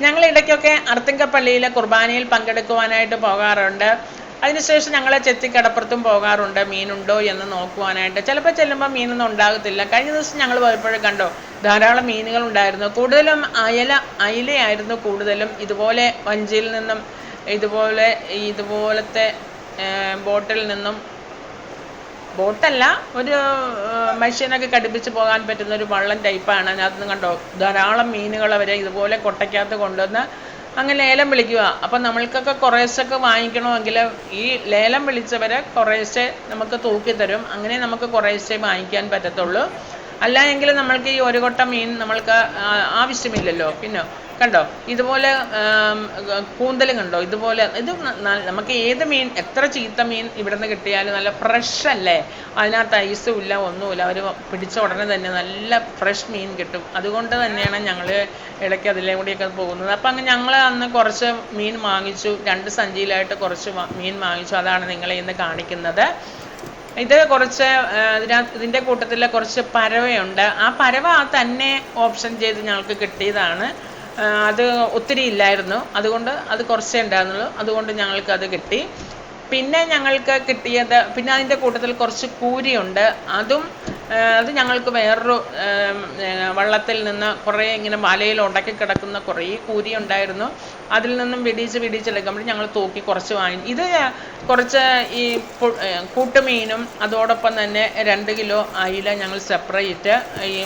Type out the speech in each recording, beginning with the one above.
ഞങ്ങൾ ഇടയ്ക്കൊക്കെ അർത്തിങ്കപ്പള്ളിയിലെ കുർബാനയിൽ പങ്കെടുക്കുവാനായിട്ട് പോകാറുണ്ട്. അതിനുശേഷം ഞങ്ങൾ ചെത്തിക്കടപ്പുറത്തും പോകാറുണ്ട്. മീനുണ്ടോ എന്ന് നോക്കുവാനായിട്ട്. ചിലപ്പോൾ ചെല്ലുമ്പോൾ മീനൊന്നും ഉണ്ടാകത്തില്ല. കഴിഞ്ഞ ദിവസം ഞങ്ങൾ പോയപ്പോഴും കണ്ടോ ധാരാളം മീനുകൾ ഉണ്ടായിരുന്നു. കൂടുതലും അയല അയിലയായിരുന്നു കൂടുതലും. ഇതുപോലെ വഞ്ചിയിൽ നിന്നും ഇതുപോലെ ഇതുപോലത്തെ ബോട്ടിൽ നിന്നും ബോട്ടല്ല ഒരു മനുഷ്യനൊക്കെ കടുപ്പിച്ച് പോകാൻ പറ്റുന്ന ഒരു വള്ളം ടൈപ്പാണ്. അതിനകത്ത് കണ്ടോ ധാരാളം മീനുകൾ അവരെ ഇതുപോലെ കൊട്ടയ്ക്കകത്ത് കൊണ്ടുവന്ന് അങ്ങനെ ലേലം വിളിക്കുക. അപ്പം നമ്മൾക്കൊക്കെ കുറേശ്ശൊക്കെ വാങ്ങിക്കണമെങ്കിൽ ഈ ലേലം വിളിച്ചവരെ കുറേശ്ശെ നമുക്ക് തൂക്കി തരും അങ്ങനെ നമുക്ക് കുറേശ്ശെ വാങ്ങിക്കാൻ പറ്റത്തുള്ളൂ. അല്ല എങ്കിൽ നമ്മൾക്ക് ഈ ഒരു കൊട്ട മീൻ നമ്മൾക്ക് ആവശ്യമില്ലല്ലോ. പിന്നെ കണ്ടോ? ഇതുപോലെ കൂന്തൽ കണ്ടോ? ഇതുപോലെ ഇത് നമുക്ക് ഏത് മീൻ എത്ര ചീത്ത മീൻ ഇവിടെ നിന്ന് കിട്ടിയാലും നല്ല ഫ്രഷ് അല്ലേ? അതിനകത്ത് ഐസും ഇല്ല ഒന്നുമില്ല അവർ പിടിച്ച ഉടനെ തന്നെ നല്ല ഫ്രഷ് മീൻ കിട്ടും. അതുകൊണ്ട് തന്നെയാണ് ഞങ്ങൾ ഇടയ്ക്ക് അതിലെ കൂടിയൊക്കെ പോകുന്നത്. അപ്പം അങ്ങ് ഞങ്ങൾ അന്ന് കുറച്ച് മീൻ വാങ്ങിച്ചു. രണ്ട് സഞ്ചിയിലായിട്ട് കുറച്ച് മീൻ വാങ്ങിച്ചു. അതാണ് നിങ്ങളെ ഇന്ന് കാണിക്കുന്നത്. ഇത് കുറച്ച് ഇതിനകത്ത് ഇതിന്റെ കൂട്ടത്തിൽ കുറച്ച് പരവയുണ്ട്. ആ പരവ തന്നെ ഓപ്ഷൻ ചെയ്ത് ഞങ്ങൾക്ക് കിട്ടിയതാണ്. അത് ഒത്തിരി ഇല്ലായിരുന്നു. അതുകൊണ്ട് അത് കുറച്ചേ ഉണ്ടായിരുന്നുള്ളൂ. അതുകൊണ്ട് ഞങ്ങൾക്ക് അത് കിട്ടി. പിന്നെ ഞങ്ങൾക്ക് കിട്ടിയത് പിന്നെ അതിന്റെ കൂട്ടത്തിൽ കുറച്ച് കൂരിയുണ്ട്. അതും അത് ഞങ്ങൾക്ക് വേറൊരു വള്ളത്തിൽ നിന്ന് കുറേ ഇങ്ങനെ മലയിൽ ഉടക്കി കിടക്കുന്ന കുറേ കൂരി ഉണ്ടായിരുന്നു. അതിൽ നിന്നും വിടിച്ച് വിടിച്ചെടുക്കുമ്പോൾ ഞങ്ങൾ തൂക്കി കുറച്ച് വാങ്ങി. ഇത് കുറച്ച് ഈ കൂട്ടുമീനും അതോടൊപ്പം തന്നെ രണ്ട് കിലോ അയില ഞങ്ങൾ സെപ്പറേറ്റ് ഈ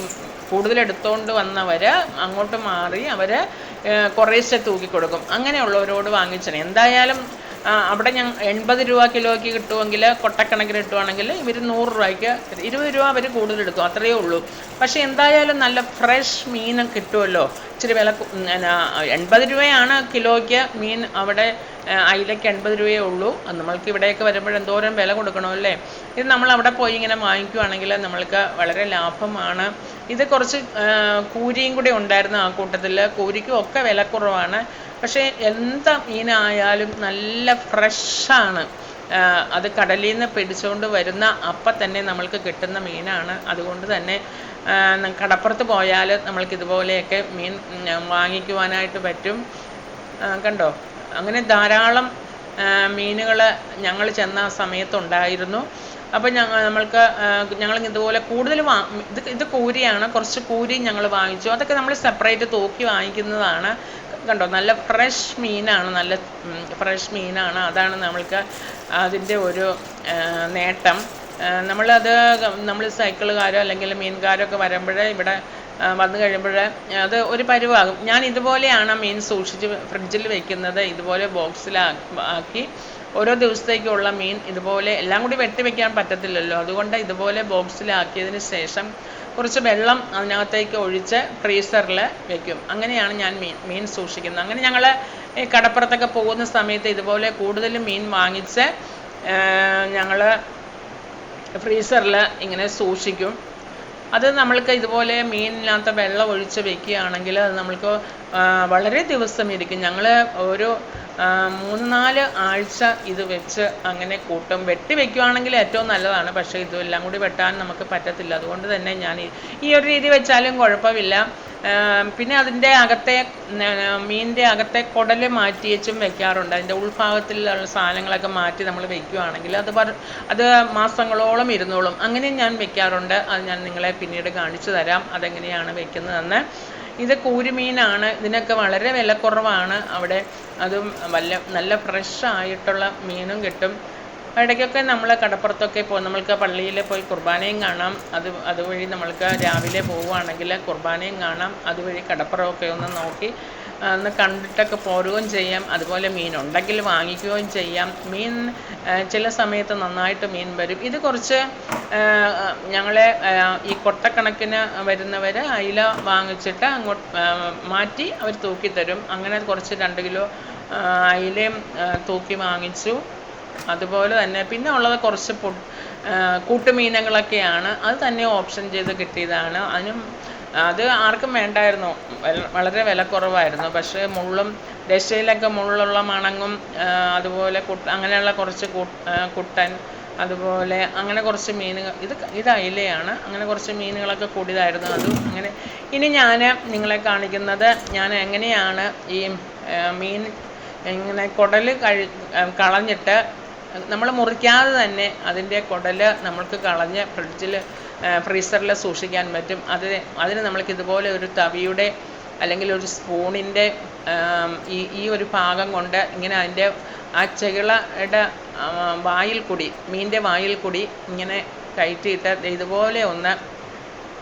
കൂടുതൽ എടുത്തുകൊണ്ട് വന്നവർ അങ്ങോട്ട് മാറി അവർ കുറേശ്ശെ തൂക്കി കൊടുക്കും. അങ്ങനെയുള്ളവരോട് വാങ്ങിച്ചാണ് എന്തായാലും അവിടെ ഞങ്ങൾ എൺപത് രൂപ കിലോയ്ക്ക് കിട്ടുമെങ്കിൽ കൊട്ടക്കണക്കിന് കിട്ടുവാണെങ്കിൽ ഇവർ നൂറ് രൂപയ്ക്ക് ഇരുപത് രൂപ അവർ കൂടുതൽ എടുക്കും അത്രയേ ഉള്ളൂ. പക്ഷേ എന്തായാലും നല്ല ഫ്രഷ് മീൻ കിട്ടുമല്ലോ ഇച്ചിരി വില എൺപത് രൂപയാണ് കിലോയ്ക്ക് മീൻ അവിടെ അയിലയ്ക്ക് എൺപത് രൂപയേ ഉള്ളൂ. നമ്മൾക്ക് ഇവിടെയൊക്കെ വരുമ്പോൾ എന്തോരം വില കൊടുക്കണമല്ലേ? ഇത് നമ്മൾ അവിടെ പോയി ഇങ്ങനെ വാങ്ങിക്കുവാണെങ്കിൽ നമ്മൾക്ക് വളരെ ലാഭമാണ്. ഇത് കുറച്ച് കൂരിയും കൂടി ഉണ്ടായിരുന്നു ആ കൂട്ടത്തിൽ കൂരിക്കും ഒക്കെ വില കുറവാണ്. പക്ഷേ എന്ത് മീനായാലും നല്ല ഫ്രഷാണ്. അത് കടലിൽ നിന്ന് പിടിച്ചുകൊണ്ട് വരുന്ന അപ്പം തന്നെ നമ്മൾക്ക് കിട്ടുന്ന മീനാണ്. അതുകൊണ്ട് തന്നെ കടപ്പുറത്ത് പോയാൽ നമ്മൾക്ക് ഇതുപോലെയൊക്കെ മീൻ വാങ്ങിക്കുവാനായിട്ട് പറ്റും. കണ്ടോ? അങ്ങനെ ധാരാളം മീനുകൾ ഞങ്ങൾ ചെന്ന സമയത്തുണ്ടായിരുന്നു. അപ്പം ഞങ്ങൾ നമ്മൾക്ക് ഞങ്ങൾ ഇതുപോലെ കൂടുതൽ വാ ഇത് ഇത് കൂരിയാണ്. കുറച്ച് കൂരി ഞങ്ങൾ വാങ്ങിച്ചു. അതൊക്കെ നമ്മൾ സെപ്പറേറ്റ് തൂക്കി വാങ്ങിക്കുന്നതാണ്. കണ്ടോ? നല്ല ഫ്രഷ് മീനാണ്. നല്ല ഫ്രഷ് മീനാണ്. അതാണ് നമ്മൾക്ക് അതിന്റെ ഒരു നേട്ടം. നമ്മളത് നമ്മൾ സൈക്കിളുകാരോ അല്ലെങ്കിൽ മീൻകാരോ ഒക്കെ വരുമ്പോഴേ ഇവിടെ വന്നു കഴിയുമ്പോൾ അത് ഒരു പരുവാകും. ഞാൻ ഇതുപോലെയാണ് മീൻ സൂക്ഷിച്ച് ഫ്രിഡ്ജിൽ വെക്കുന്നത്. ഇതുപോലെ ബോക്സിലാക്കി ഓരോ ദിവസത്തേക്കുള്ള മീൻ ഇതുപോലെ എല്ലാം കൂടി വെട്ടി വെക്കാൻ പറ്റത്തില്ലല്ലോ. അതുകൊണ്ട് ഇതുപോലെ ബോക്സിലാക്കിയതിന് ശേഷം കുറച്ച് വെള്ളം അതിനകത്തേക്ക് ഒഴിച്ച് ഫ്രീസറിൽ വെക്കും. അങ്ങനെയാണ് ഞാൻ മീൻ മീൻ സൂക്ഷിക്കുന്നത്. അങ്ങനെ ഞങ്ങൾ ഈ കടപ്പുറത്തൊക്കെ പോകുന്ന സമയത്ത് ഇതുപോലെ കൂടുതൽ മീൻ വാങ്ങിച്ച് ഞങ്ങൾ ഫ്രീസറിൽ ഇങ്ങനെ സൂക്ഷിക്കും. അത് നമ്മൾക്ക് ഇതുപോലെ മീനിനകത്ത് വെള്ളം ഒഴിച്ച് വെക്കുകയാണെങ്കിൽ അത് നമ്മൾക്ക് വളരെ ദിവസം ഇരിക്കും. ഞങ്ങൾ ഒരു മൂന്ന് നാല് ആഴ്ച ഇത് വെച്ച് അങ്ങനെ കൂട്ടും. വെട്ടി വെക്കുവാണെങ്കിൽ ഏറ്റവും നല്ലതാണ്. പക്ഷേ ഇതെല്ലാം കൂടി വെട്ടാൻ നമുക്ക് പറ്റത്തില്ല. അതുകൊണ്ട് തന്നെ ഞാൻ ഈ- ഒരു രീതി വെച്ചാലും കുഴപ്പമില്ല. പിന്നെ അതിന്റെ അകത്തെ മീനിന്റെ അകത്തെ കുടൽ മാറ്റി വെച്ചും വെക്കാറുണ്ട്. അതിന്റെ ഉൾഭാഗത്തിലുള്ള സാധനങ്ങളൊക്കെ മാറ്റി നമ്മൾ വെക്കുകയാണെങ്കിൽ അത് അത് മാസങ്ങളോളം ഇരുന്നോളും. അങ്ങനെ ഞാൻ വെക്കാറുണ്ട്. അത് ഞാൻ നിങ്ങളെ പിന്നീട് കാണിച്ചു തരാം. അതെങ്ങനെയാണ് വെക്കുന്നതെന്ന്. ഇത് കൂരിമീനാണ് ഇതിനൊക്കെ വളരെ വിലക്കുറവാണ്. അവിടെ അതും വല്ല നല്ല ഫ്രഷ് ആയിട്ടുള്ള മീനും കിട്ടും. ഇടയ്ക്കൊക്കെ നമ്മൾ കടപ്പുറത്തൊക്കെ പോകും നമ്മൾക്ക് പള്ളിയിൽ പോയി കുർബാനയും കാണാം. അത് അതുവഴി നമ്മൾക്ക് രാവിലെ പോവുകയാണെങ്കിൽ കുർബാനയും കാണാം. അതുവഴി കടപ്പുറമൊക്കെ ഒന്ന് നോക്കി ഒന്ന് കണ്ടിട്ടൊക്കെ പോരുകയും ചെയ്യാം. അതുപോലെ മീൻ ഉണ്ടെങ്കിൽ വാങ്ങിക്കുകയും ചെയ്യാം. മീൻ ചില സമയത്ത് നന്നായിട്ട് മീൻ വരും. ഇത് കുറച്ച് ഞങ്ങളെ ഈ കൊട്ടക്കണക്കിന് വരുന്നവർ അയില വാങ്ങിച്ചിട്ട് അങ്ങോട്ട് മാറ്റി അവർ തൂക്കിത്തരും. അങ്ങനെ കുറച്ച് രണ്ട് കിലോ അയിലയും തൂക്കി വാങ്ങിച്ചു. അതുപോലെ തന്നെ പിന്നെ ഉള്ളത് കുറച്ച് പൊ ആ, കൂട്ടുമീനുകളൊക്കെയാണ് അത് തന്നെ ഓപ്ഷൻ ചെയ്ത് കിട്ടിയതാണ്. അതിനും അത് ആർക്കും വേണ്ടായിരുന്നു. വളരെ വിലക്കുറവായിരുന്നു പക്ഷേ മുള്ളും ദശയിലൊക്കെ മുള്ളുള്ള മണങ്ങും അതുപോലെ കുട്ട അങ്ങനെയുള്ള കുറച്ച് കുട്ടൻ അതുപോലെ അങ്ങനെ കുറച്ച് മീനുകൾ ഇത് ഇത് അയിലയാണ്. അങ്ങനെ കുറച്ച് മീനുകളൊക്കെ കൂടിയതായിരുന്നു. അതും അങ്ങനെ. ഇനി ഞാൻ നിങ്ങളെ കാണിക്കുന്നത് ഞാൻ എങ്ങനെയാണ് ഈ മീൻ ഇങ്ങനെ കുടൽ കഴി കളഞ്ഞിട്ട് നമ്മൾ മുറിക്കാതെ തന്നെ അതിന്റെ കുടൽ നമ്മൾക്ക് കളഞ്ഞ് ഫ്രിഡ്ജിൽ ഫ്രീസറിൽ സൂക്ഷിക്കാൻ പറ്റും. അത് അതിന് നമ്മൾക്ക് ഇതുപോലെ ഒരു തവിയുടെ അല്ലെങ്കിൽ ഒരു സ്പൂണിന്റെ ഈ ഈ ഒരു ഭാഗം കൊണ്ട് ഇങ്ങനെ അതിന്റെ ആ ചെകിളയുടെ വായിൽ കൂടി മീനിന്റെ വായിൽ കൂടി ഇങ്ങനെ കയറ്റിയിട്ട് ഇതുപോലെ ഒന്ന്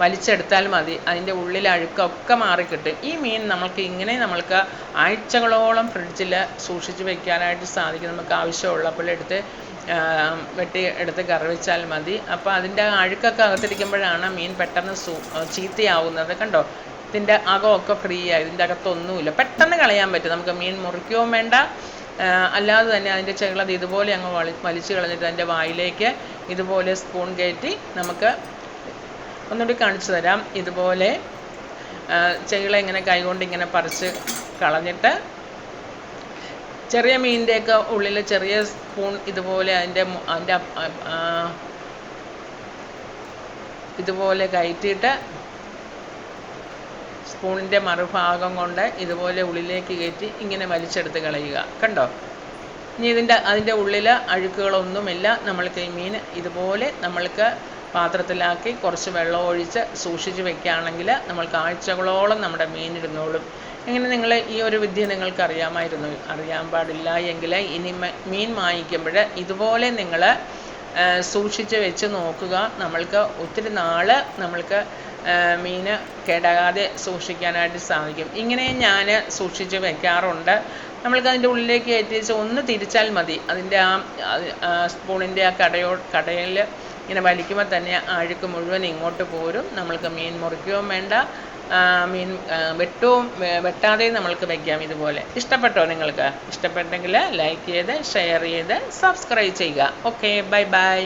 വലിച്ചെടുത്താൽ മതി. അതിന്റെ ഉള്ളിൽ അഴുക്കൊക്കെ മാറിക്കിട്ടും. ഈ മീൻ നമ്മൾക്ക് ഇങ്ങനെ നമ്മൾക്ക് ആഴ്ചകളോളം ഫ്രിഡ്ജിൽ സൂക്ഷിച്ച് വെക്കാനായിട്ട് സാധിക്കും. നമുക്ക് ആവശ്യമുള്ളപ്പോൾ എടുത്ത് വെട്ടി എടുത്ത് കറി വെച്ചാൽ മതി. അപ്പോൾ അതിന്റെ അഴുക്കൊക്കെ അകത്തിരിക്കുമ്പോഴാണ് മീൻ പെട്ടെന്ന് സൂ ചീത്തയാവുന്നത്. കണ്ടോ? ഇതിന്റെ അകമൊക്കെ ഫ്രീ ആയി. ഇതിന്റെ അകത്തൊന്നുമില്ല. പെട്ടെന്ന് കളയാൻ പറ്റും. നമുക്ക് മീൻ മുറിക്കുകയും വേണ്ട. അല്ലാതെ തന്നെ അതിന്റെ ചെകിളത് ഇതുപോലെ അങ്ങ് വലിച്ചു കളഞ്ഞിട്ട് അതിന്റെ വായിലേക്ക് ഇതുപോലെ സ്പൂൺ കയറ്റി നമുക്ക് ഒന്നുകൂടി കാണിച്ചു തരാം. ഇതുപോലെ ചെകിള ഇങ്ങനെ കൈകൊണ്ട് ഇങ്ങനെ പറിച്ച് കളഞ്ഞിട്ട് ചെറിയ മീനിന്റെയൊക്കെ ഉള്ളിൽ ചെറിയ സ്പൂൺ ഇതുപോലെ അതിന്റെ അതിന്റെ ഇതുപോലെ കയറ്റിയിട്ട് സ്പൂണിന്റെ മറുഭാഗം കൊണ്ട് ഇതുപോലെ ഉള്ളിലേക്ക് കയറ്റി ഇങ്ങനെ വലിച്ചെടുത്ത് കളയുക. കണ്ടോ? ഇനി ഇതിന്റെ അതിന്റെ ഉള്ളിൽ അഴുക്കുകളൊന്നുമില്ല. നമ്മൾക്ക് ഈ മീൻ ഇതുപോലെ നമ്മൾക്ക് പാത്രത്തിലാക്കി കുറച്ച് വെള്ളം ഒഴിച്ച് സൂക്ഷിച്ച് വെക്കുകയാണെങ്കിൽ നമ്മൾക്ക് ആഴ്ചകളോളം നമ്മുടെ മീൻ ഇങ്ങനെ നിങ്ങൾ ഈ ഒരു വിദ്യ നിങ്ങൾക്ക് അറിയാമായിരുന്നു അറിയാൻ പാടില്ല എങ്കിൽ ഇനി മീൻ വാങ്ങിക്കുമ്പോൾ ഇതുപോലെ നിങ്ങൾ സൂക്ഷിച്ച് വെച്ച് നോക്കുക. നമ്മൾക്ക് ഒത്തിരി നാൾ നമ്മൾക്ക് മീൻ കേടാകാതെ സൂക്ഷിക്കാനായിട്ട് സാധിക്കും. ഇങ്ങനെ ഞാൻ സൂക്ഷിച്ച് വെക്കാറുണ്ട്. നമ്മൾക്ക് അതിന്റെ ഉള്ളിലേക്ക് കയറ്റി വെച്ച് ഒന്ന് തിരിച്ചാൽ മതി. അതിന്റെ ആ സ്പൂണിന്റെ ആ കടയോ കടയിൽ ഇങ്ങനെ വലിക്കുമ്പോൾ തന്നെ അഴുക്ക് മുഴുവൻ ഇങ്ങോട്ട് പോരും. നമ്മൾക്ക് മീൻ മുറിക്കുകയും വേണ്ട. മീൻ വെട്ടവും വെട്ടാതെയും നമ്മൾക്ക് വയ്ക്കാം ഇതുപോലെ. ഇഷ്ടപ്പെട്ടോ നിങ്ങൾക്ക്? ഇഷ്ടപ്പെട്ടെങ്കിൽ ലൈക്ക് ചെയ്ത് ഷെയർ ചെയ്ത് സബ്സ്ക്രൈബ് ചെയ്യുക. Okay bye bye.